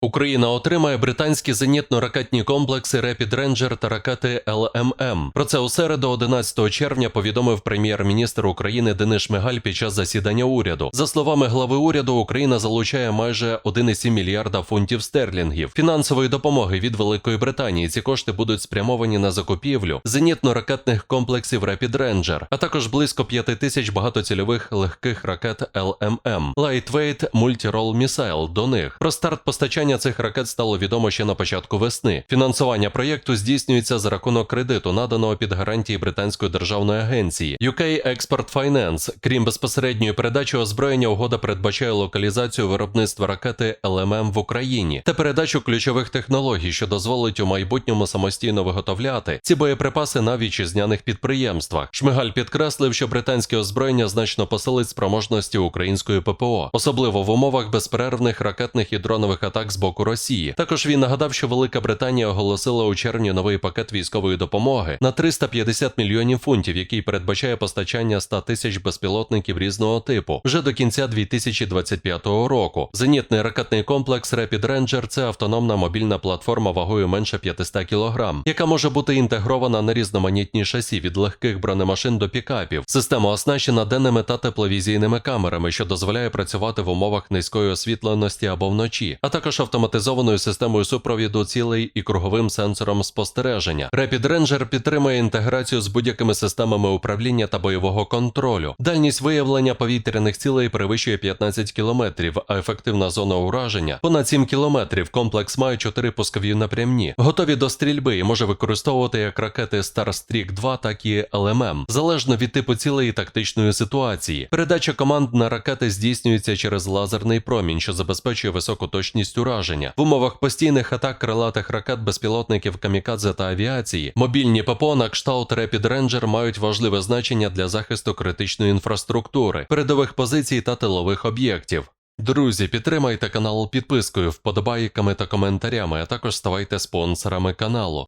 Україна отримає британські зенітно-ракетні комплекси Rapid Ranger та ракети ЛММ. Про це у середу, 11 червня, повідомив прем'єр-міністр України Денис Шмигаль під час засідання уряду. За словами глави уряду, Україна залучає майже 1,7 мільярда фунтів стерлінгів фінансової допомоги від Великої Британії. Ці кошти будуть спрямовані на закупівлю зенітно-ракетних комплексів Rapid Ranger, а також близько 5 тисяч багатоцільових легких ракет ЛММ Lightweight Multi-Role Missile до них. Про старт постачання цих ракет стало відомо ще на початку весни. Фінансування проєкту здійснюється за рахунок кредиту, наданого під гарантії британської державної агенції UK Export Finance. Крім безпосередньої передачі озброєння, угода передбачає локалізацію виробництва ракети ЛММ в Україні та передачу ключових технологій, що дозволить у майбутньому самостійно виготовляти ці боєприпаси на вітчизняних підприємствах. Шмигаль підкреслив, що британське озброєння значно посилить спроможності української ППО, особливо в умовах безперервних ракетних і дронових атак з боку Росії. Також він нагадав, що Велика Британія оголосила у червні новий пакет військової допомоги на 350 мільйонів фунтів, який передбачає постачання 100 тисяч безпілотників різного типу вже до кінця 2025 року. Зенітний ракетний комплекс Rapid Ranger – це автономна мобільна платформа вагою менше 500 кг, яка може бути інтегрована на різноманітні шасі від легких бронемашин до пікапів. Система оснащена денними та тепловізійними камерами, що дозволяє працювати в умовах низької освітленості або вночі, а також автоматизованою системою супровіду цілей і круговим сенсором спостереження. Rapid Ranger підтримує інтеграцію з будь-якими системами управління та бойового контролю. Дальність виявлення повітряних цілей перевищує 15 кілометрів, а ефективна зона ураження понад 7 кілометрів. Комплекс має 4 пускові напрямні, готові до стрільби і може використовувати як ракети Starstreak 2, так і LMM, залежно від типу цілей і тактичної ситуації. Передача команд на ракети здійснюється через лазерний промінь, що забезпечує високу точність ураження. В умовах постійних атак крилатих ракет, безпілотників, камікадзе та авіації. Мобільні ППО на кшталт Rapid Ranger мають важливе значення для захисту критичної інфраструктури, передових позицій та тилових об'єктів. Друзі, підтримайте канал підпискою, вподобайками та коментарями, а також ставайте спонсорами каналу.